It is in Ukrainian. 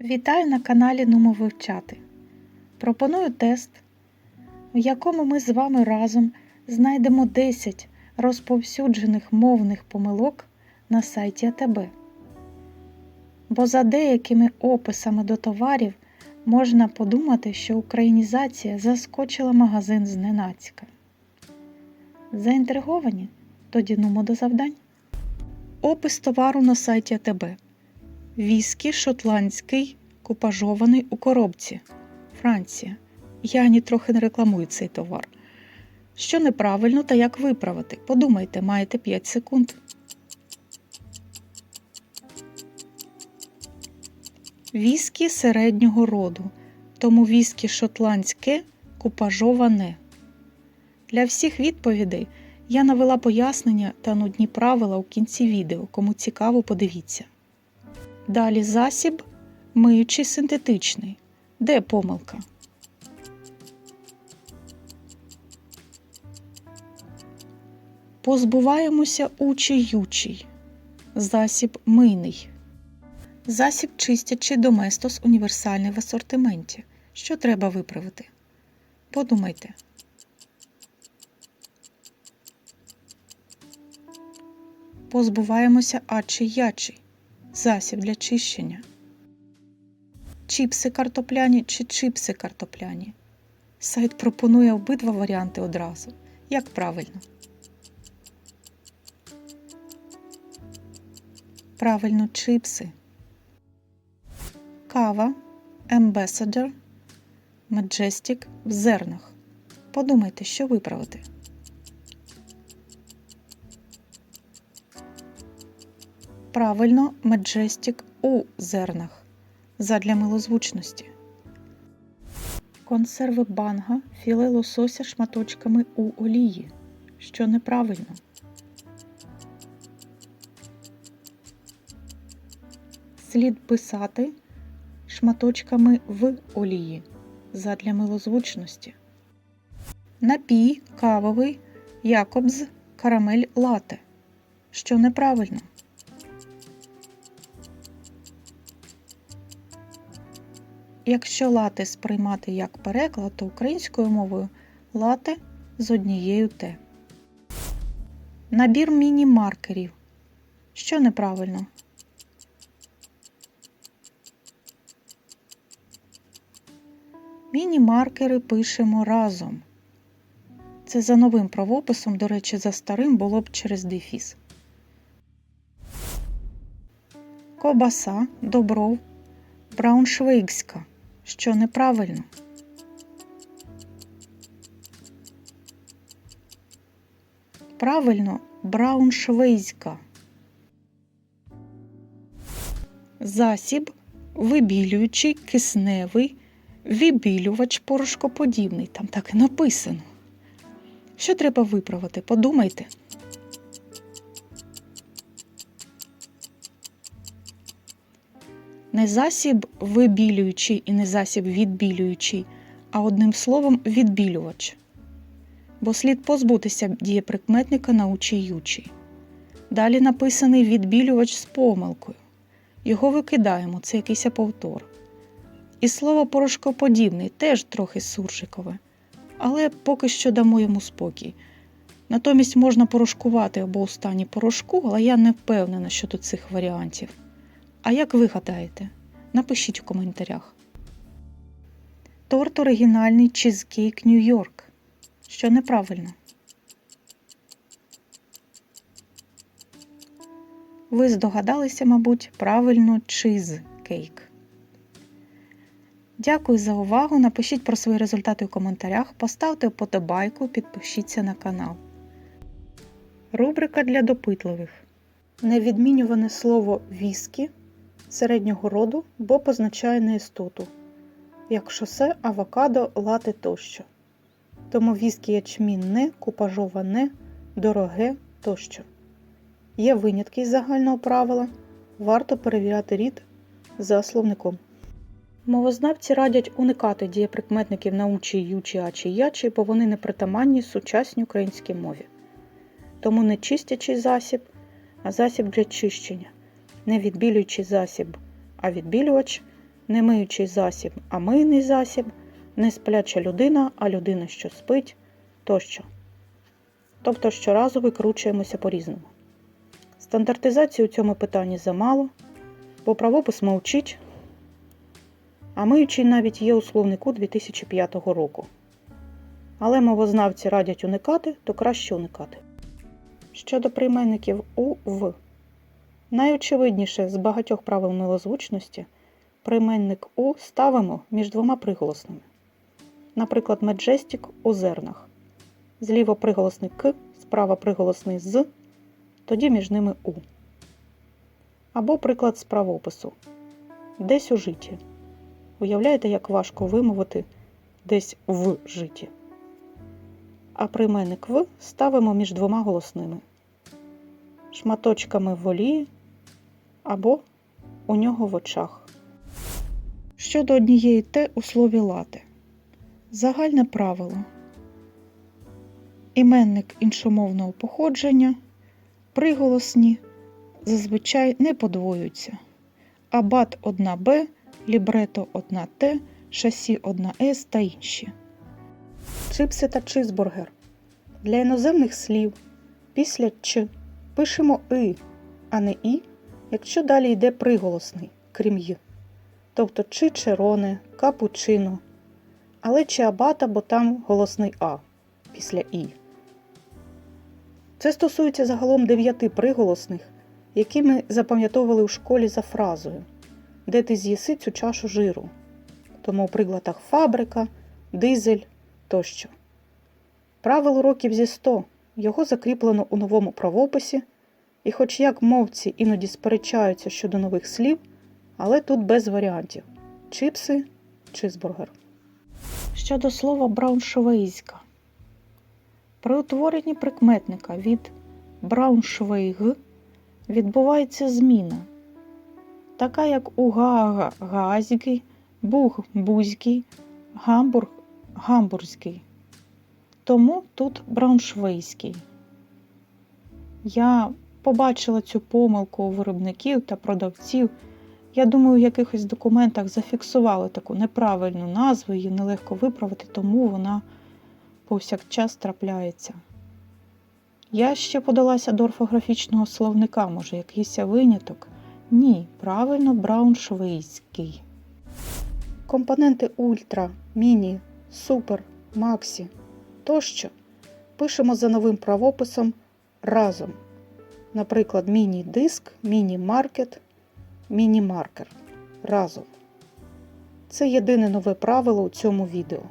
Вітаю на каналі Нумо Вивчати. Пропоную тест, в якому ми з вами разом знайдемо 10 розповсюджених мовних помилок на сайті АТБ. Бо за деякими описами до товарів можна подумати, що українізація заскочила магазин зненацька. Заінтриговані? Тоді нумо до завдань. Опис товару на сайті АТБ. Віскі шотландський, купажований у коробці. Франція. Я ані трохи не рекламую цей товар. Що неправильно та як виправити? Подумайте, маєте 5 секунд. Віскі середнього роду. Тому віскі шотландське купажоване. Для всіх відповідей я навела пояснення та нудні правила у кінці відео. Кому цікаво, подивіться. Далі засіб миючий синтетичний. Де помилка? Позбуваємося учий-ючий. Засіб мийний. Засіб чистячий доместос універсальний в асортименті. Що треба виправити? Подумайте. Позбуваємося ачий-ячий засіб для чищення. Чіпси картопляні чи чипси картопляні. Сайт пропонує обидва варіанти одразу. Як правильно? Правильно чипси. Кава, Ambassador, Majestic в зернах. Подумайте, що виправити. Правильно, Majestic у зернах задля милозвучності. Консерви банга філе лосося шматочками у олії, що неправильно. Слід писати шматочками в олії задля милозвучності. Напій кавовий Якобс карамель лате, що неправильно. Якщо лате сприймати як переклад, то українською мовою лате з однією Т. Набір міні-маркерів. Що неправильно? Міні-маркери пишемо разом. Це за новим правописом, до речі, за старим було б через дефіс. Кобаса, добров, брауншвейгська, що неправильно. Правильно, брауншвейська. Засіб вибілюючий, кисневий, вибілювач порошкоподібний. Там так і написано. Що треба виправити? Подумайте. Не засіб вибілюючий і не засіб відбілюючий, а одним словом відбілювач. Бо слід позбутися дієприкметника научий-ючий. Далі написаний відбілювач з помилкою. Його викидаємо, це якийсь повтор. І слово порошкоподібний теж трохи суржикове, але поки що дамо йому спокій. Натомість можна порошкувати або у стані порошку, але я не впевнена щодо цих варіантів. А як ви гадаєте? Напишіть у коментарях. Торт оригінальний чизкейк Нью-Йорк. Що неправильно. Ви здогадалися, мабуть, правильно чизкейк. Дякую за увагу. Напишіть про свої результати у коментарях, поставте вподобайку, підпишіться на канал. Рубрика для допитливих. Невідмінюване слово віскі середнього роду, бо позначає неістоту, як шосе, авокадо, лати тощо. Тому віскі ячмінне, купажоване, дороге тощо. Є винятки із загального правила, варто перевіряти рід за словником. Мовознавці радять уникати дієприкметників научі, ючі, ачі, ячі, бо вони непритаманні сучасній українській мові. Тому не чистячий засіб, а засіб для чищення, не відбілюючий засіб, а відбілювач не миючий засіб, а мийний засіб, не спляча людина, а людина, що спить тощо. Тобто щоразу викручуємося по-різному. Стандартизації у цьому питанні замало, бо правопис мовчить, а миючий навіть є у словнику 2005 року. Але мовознавці радять уникати, то краще уникати. Щодо прийменників у в. Найочевидніше з багатьох правил милозвучності прийменник у ставимо між двома приголосними. Наприклад, меджестік у зернах. Зліва приголосний к, справа приголосний з, тоді між ними у. Або приклад з правопису. Десь у житті. Уявляєте, як важко вимовити десь в житті. А прийменник в ставимо між двома голосними. Шматочками в олії або у нього в очах. Щодо однієї те у слові лати. Загальне правило. Іменник іншомовного походження, приголосні зазвичай не подвоюються. Абат 1Б, лібрето 1Т, шасі 1С та інші. Чипси та чизбургер. Для іноземних слів після Ч пишемо И, а не І, якщо далі йде приголосний, крім Й. Тобто чи чероне, капучино, але чи абата, бо там голосний А після І. Це стосується загалом дев'яти приголосних, які ми запам'ятовували у школі за фразою, де ти з'їси цю чашу жиру. Тому у прикладах фабрика, дизель тощо. Правил уроків зі 100 його закріплено у новому правописі, і хоч як мовці іноді сперечаються щодо нових слів, але тут без варіантів чипси, чизбургер. Щодо слова брауншвейська. При утворенні прикметника від брауншвейг відбувається зміна, така як у Гаага газький, буг бузький, гамбург гамбурзький. Тому тут брауншвейський. Я побачила цю помилку у виробників та продавців. Я думаю, в якихось документах зафіксували таку неправильну назву, її нелегко виправити, тому вона повсякчас трапляється. Я ще подалася до орфографічного словника, може, якийсь виняток? Ні, правильно брауншвейський. Компоненти ультра, міні, супер, максі тощо пишемо за новим правописом разом. Наприклад, міні-диск, міні-маркет, міні-маркер разом. Це єдине нове правило у цьому відео.